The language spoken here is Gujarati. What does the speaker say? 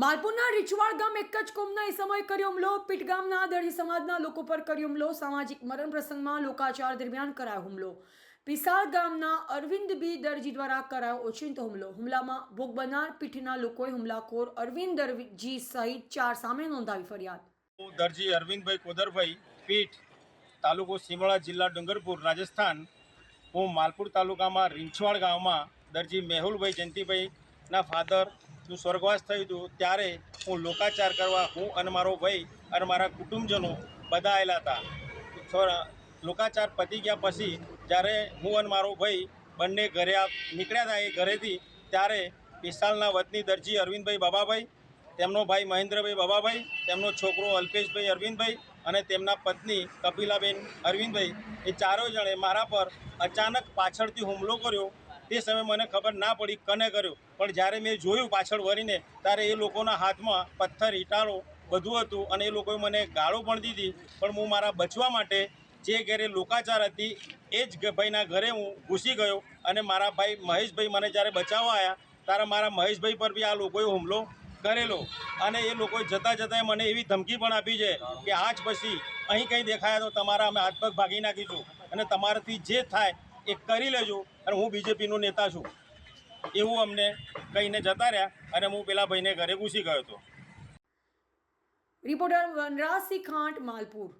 માલપુરના રીછવાડ ગામ એક જ કોમના એ સમય કર્યો હુમલો. પીટ ગામના દળી સમાજના લોકો પર કર્યો હુમલો. સામાજિક મરણ પ્રસંગમાં લોકાચાર દરમિયાન કરાયો હુમલો. પિસાળ ગામના અરવિંદ બી દરજી દ્વારા કરાયો ઓચિંતો હુમલો. હુમલામાં ભોગ બનનાર પીઠના લોકોએ હુમલાખોર અરવિંદ દરજી સહિત ચાર સામે નોંધાવી ફરિયાદ. દરજી અરવિંદભાઈ કોદરભાઈ, પીઠ તાલુકો સીમળા જિલ્લા ડુંગરપુર, રાજસ્થાન. હું માલપુર તાલુકામાં રીંછવાડ ગામમાં દરજી મેહુલભાઈ જયંતિભાઈના ફાધરનું સ્વર્ગવાસ થયું હતું ત્યારે હું લોકાચાર કરવા, હું અને મારો ભાઈ અને મારા કુટુંબજનો બધા આવેલા હતા. લોકાચાર પતી ગયા પછી, જ્યારે હું અને મારો ભાઈ બંને ઘરે નીકળ્યા હતા એ ઘરેથી, ત્યારે વિશાલના વતની દરજી અરવિંદભાઈ બાબાભાઈ, તેમનો ભાઈ મહેન્દ્રભાઈ બાબાભાઈ, તેમનો છોકરો અલ્પેશભાઈ અરવિંદભાઈ અને તેમના પત્ની કપિલાબેન અરવિંદભાઈ, એ ચારો જણે મારા પર અચાનક પાછળથી હુમલો કર્યો તે સમયે મને ખબર ના પડી કને કર્યો. પણ જ્યારે મેં જોયું પાછળ વળીને, ત્યારે એ લોકોના હાથમાં પથ્થર, ઈટાળો બધું હતું અને એ લોકોએ મને ગાળો પણ દીધી. પણ હું મારા બચવા માટે જે ઘરે લોકાચાર હતી, એ જ ભાઈના ઘરે હું ઘૂસી ગયો અને મારા ભાઈ મહેશભાઈ મને જ્યારે બચાવવા આવ્યા ત્યારે મારા મહેશભાઈ પર બી આ લોકોએ હુમલો કરેલો. અને એ લોકોએ જતાં જતાં મને એવી ધમકી પણ આપી છે કે આજ પછી અહીં કંઈ દેખાયા તો તમારા અમે હાથ પગ ભાગી નાખીશું. અને તમારાથી જે થાય એ કરી લેજો અને હું બીજેપીનો નેતા છું. એવું અમને કહીને જતા રહ્યા અને હું પેલા ભાઈને ઘરે ઘૂસી ગયો હતો. રિપોર્ટર વનરાજસિંહ ખાંટ, માલપુર.